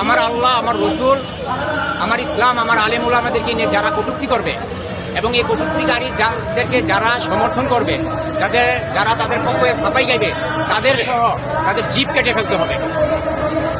আমার আল্লাহ, আমার রসুল, আমার ইসলাম, আমার আলেমুল আমাদেরকে নিয়ে যারা কটূক্তি করবে এবং এই কটূক্তিকারী যাদেরকে যারা সমর্থন করবে, যাদের, যারা তাদের পক্ষে সাফাই গাইবে, তাদের সহ তাদের জিপ কেটে ফেলতে হবে।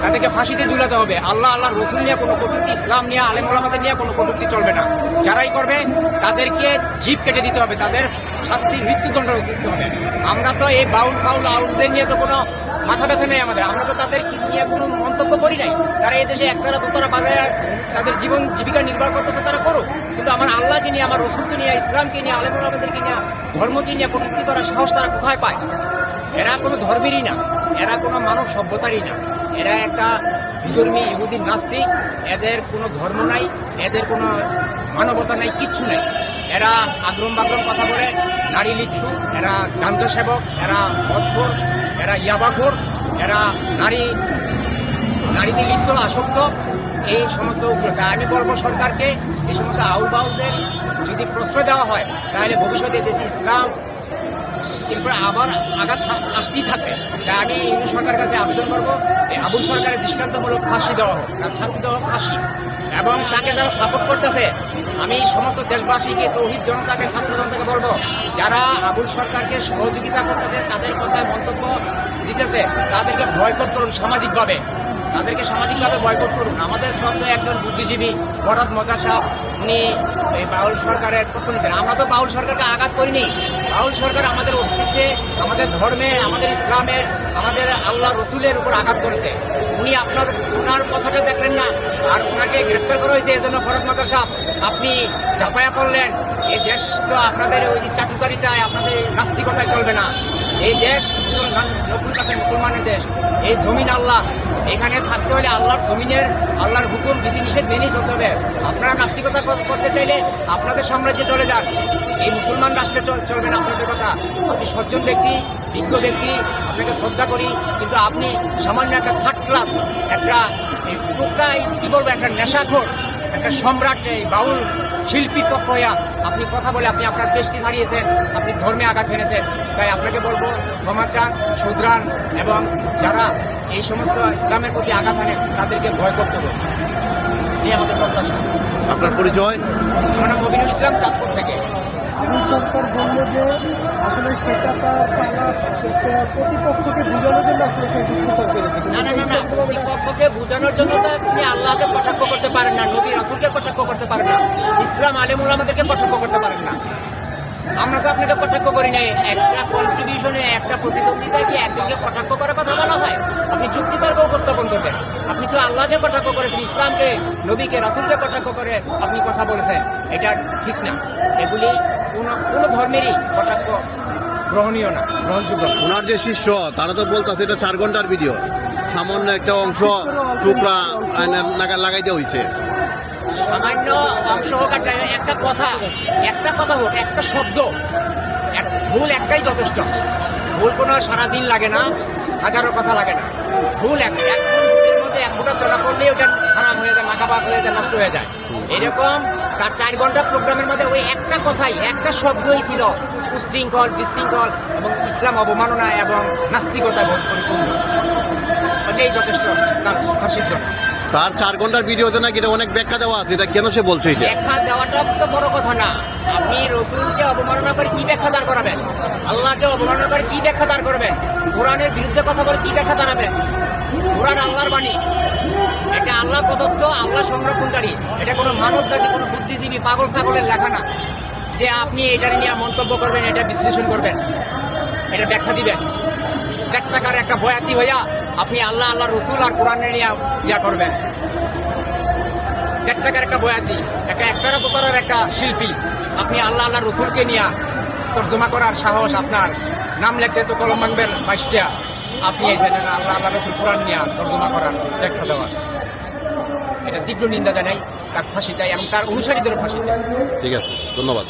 তাদেরকে ফাঁসিতে ঝুলাতে হবে। আল্লাহ আল্লাহ রসুল নিয়ে কোনো কটূক্তি, ইসলাম নিয়ে, আলেমুল আমাদের নিয়ে কোনো কটুক্তি চলবে না। যারাই করবে, তাদেরকে জিপ কেটে দিতে হবে। তাদের শাস্তি, মৃত্যুদণ্ড হবে। আমরা তো এই বাউল ফাউল আউলদের নিয়ে তো কোনো মাথা ব্যথা নেই আমাদের। আমরা তো তাদের কি নিয়ে কোনো মন্তব্য করি নাই? তারা এই দেশে একতারা, দুতারা বাজায় তাদের জীবন জীবিকা নির্বাহ করতেছে তারা করুক। কিন্তু আমার আল্লাহকে নিয়ে, আমার রসুলকে নিয়ে, ইসলামকে নিয়ে আলেমুল আমাদেরকে নিয়ে, ধর্মকে নিয়ে কটূক্তি করার সাহস তারা কোথায় পায়? এরা কোনো ধর্মেরই না। এরা কোনো মানব সভ্যতারই না। এরা একটা বিধর্মী ইহুদি নাস্তিক। এদের কোনো ধর্ম নাই। এদের কোনো মানবতা নাই, কিচ্ছু নাই। এরা আগ্রম বাগ্রম কথা বলে, নারী লিপসু এরা গান্ধ সেবক, এরা মদখোর, এরা ইয়াবাখোর, এরা নারী নারীতে লিপ্ত আসক্ত। এই সমস্ত আমি বলব সরকারকে, এই সমস্ত আউবাউদের যদি প্রশ্রয় দেওয়া হয়, তাহলে ভবিষ্যতে দেশে ইসলাম আবার আঘাত আসতেই থাকবে তাই আমি ইন্দু সরকারের কাছে আবেদন করব। আবুল সরকারের দৃষ্টান্তমূলক ফাঁসি দেওয়া হোক, তার শাস্তি দেওয়া ফাঁসি। এবং তাকে যারা সাপোর্ট করতেছে, আমি সমস্ত দেশবাসীকে, তৌহিদ জনতাকে, ছাত্র জনতাকে বলব, যারা আবুল সরকারকে সহযোগিতা করতেছে, তাদের কথায় মন্তব্য দিতেছে, তাদেরকে বয়কট করুন সামাজিকভাবে। তাদেরকে সামাজিকভাবে বয়কট করুন। আমাদের শ্রদ্ধা একজন বুদ্ধিজীবী ভরত মজা সাহ উনি বাউল সরকারের পক্ষ আমরা তো বাউল সরকারকে আঘাত করিনি। বাউল সরকার আমাদের অস্তিত্বে, আমাদের ধর্মে, আমাদের ইসলামে, আমাদের আল্লাহ রসুলের উপর আঘাত করেছে। উনি আপনার, ওনার কথাটা দেখলেন না, আর ওনাকে গ্রেফতার করা হয়েছে এজন্য ভরত মাদার সাহ আপনি চাপায়া পড়লেন। এই দেশ তো আপনাদের ওই চাটুকারিতায়, আপনাদের নাস্তিকতায় চলবে না। এই দেশ মুসলমান নব্বই মুসলমানের দেশ। এই জমিন আল্লাহ। এখানে থাকতে হলে আল্লাহর জমিনের, আল্লাহর হুকুম, বিধিনিষেধ মেনেই চলতে হবে। আপনারা নাস্তিকতা কর- করতে চাইলে আপনাদের সাম্রাজ্যে চলে যান। এই মুসলমান রাষ্ট্রে চল- চলবে না আপনাদের কথা। আপনি সজ্জন ব্যক্তি, বিজ্ঞ ব্যক্তি, আপনাকে শ্রদ্ধা করি। কিন্তু আপনি সামান্য একটা থার্ড ক্লাস একটা, এই কী বলব, একটা নেশাখোর। একটা সম্রাট এই বাউল শিল্পীর পক্ষ হইয়া আপনি কথা বলে আপনি আপনার পেস্টি হারিয়েছেন আপনি ধর্মে আঘাত এনেছেন তাই আপনাকে বলব ক্ষমা চান শুধরান এবং যারা এই সমস্ত ইসলামের প্রতি আঘাত আনে তাদেরকে ভয় করতে হবে। এই আমাদের প্রত্যাশা। আপনার পরিচয়? আমার নাম মবিনুল ইসলাম চাঁদপুর থেকে। আবুল সরকার বলল যে আসলে সেটা তার তারা প্রতিপক্ষকে বোঝানোর জন্য আসলে সেই বিকৃত করেছে না না না না। সেই ক্ষেত্রে এটা- পক্ষকে বোঝানোর জন্য তো আপনি আল্লাহকে কটাক্ষ করতে পারেন না নবী রাসুলকে কটাক্ষ করতে পারেন না ইসলাম আলেমুল আমাদেরকে কটাক্ষ করতে পারেন না। আমরা তো আপনাকে কটাক্ষ করি নাই। একটা কন্ট্রিবিউশনে, একটা প্রতিদ্বন্দ্বিতায় কি একজনকে কটাক্ষ করার কথা বলা হয়? আপনি যুক্তিতর্ক উপস্থাপন করবেন। আপনি তো আল্লাহকে কটাক্ষ করেছেন, ইসলামকে, নবীকে, রাসুলকে কটাক্ষ করে আপনি কথা বলেছেন। এটা ঠিক না। এগুলি কোনো কোনো ধর্মেরই কটাক্ষ গ্রহণীয় না, গ্রহণযোগ্য ওনার যে শিষ্য, তারা তো বলতেছে এটা চার ঘণ্টার ভিডিও। সামান্য একটা অংশ টুকরা নাগাল লাগাই দেওয়া হয়েছে সামান্য অংশ হোক একটা কথা একটা কথা হোক একটা শব্দ, এক- ভুল একটাই যথেষ্ট। ভুল কোনো সারাদিন লাগে না, হাজারো কথা লাগে না। ভুল এক মধ্যে এক ফুটা চলা করলে ওটা খারাপ হয়ে যায় নাকাবাক হয়ে যায়, নষ্ট হয়ে যায়। এরকম তার চার ঘণ্টা প্রোগ্রামের মধ্যে ওই একটা কথাই, একটা শব্দই ছিল উচ্ছৃঙ্খল, বিশৃঙ্খল এবং ইসলাম অবমাননা এবং নাস্তিকতা পরিপূর্ণ। ওটাই যথেষ্ট তার ফাঁসির জন্য। তার চার ঘণ্টার ভিডিওতে নাকি এটা অনেক ব্যাখ্যা দেওয়া আছে, এটা কেন সে বলছে ব্যাখ্যা দেওয়াটা তো বড় কথা না। আপনি রসুলকে অবমাননা করে কি ব্যাখ্যা দাঁড় করাবেন? আল্লাহকে অবমাননা করে কি ব্যাখ্যা দাঁড় করবেন? কোরআনের বিরুদ্ধে কথা বলে কি ব্যাখ্যা দাঁড়াবেন? কোরআন আল্লাহর বাণী। এটা আল্লাহ প্রদত্ত, আল্লাহ সংরক্ষণকারী। এটা কোনো মানব জাতি, কোনো বুদ্ধিজীবী পাগল ছাগলের লেখা না। যে আপনি এটা নিয়ে মন্তব্য করবেন, এটা বিশ্লেষণ করবেন, এটা ব্যাখ্যা দিবেন। টাকার একটা বয়াতি হইয়া আপনি আল্লাহ আল্লাহ রসুল আর কোরআনে নিয়ে ইয়া করবেন। দেড় টাকার একটা বয়াতি, একটা একটারা দোকানের একটা শিল্পী, আপনি আল্লাহ আল্লাহ রসুলকে নিয়ে তর্জমা করার সাহস আপনার। নাম লিখতে তো কলম মাংবেন বাইশটা। আপনি এই এসেছেন আল্লাহ আল্লাহ রসুল কোরআন নিয়ে তর্জমা করার ব্যাখ্যা দেওয়ার এটা তীব্র নিন্দা জানাই, তার ফাঁসি চাই এবং তার অনুসারীদেরও ফাঁসি চাই। ঠিক আছে, ধন্যবাদ।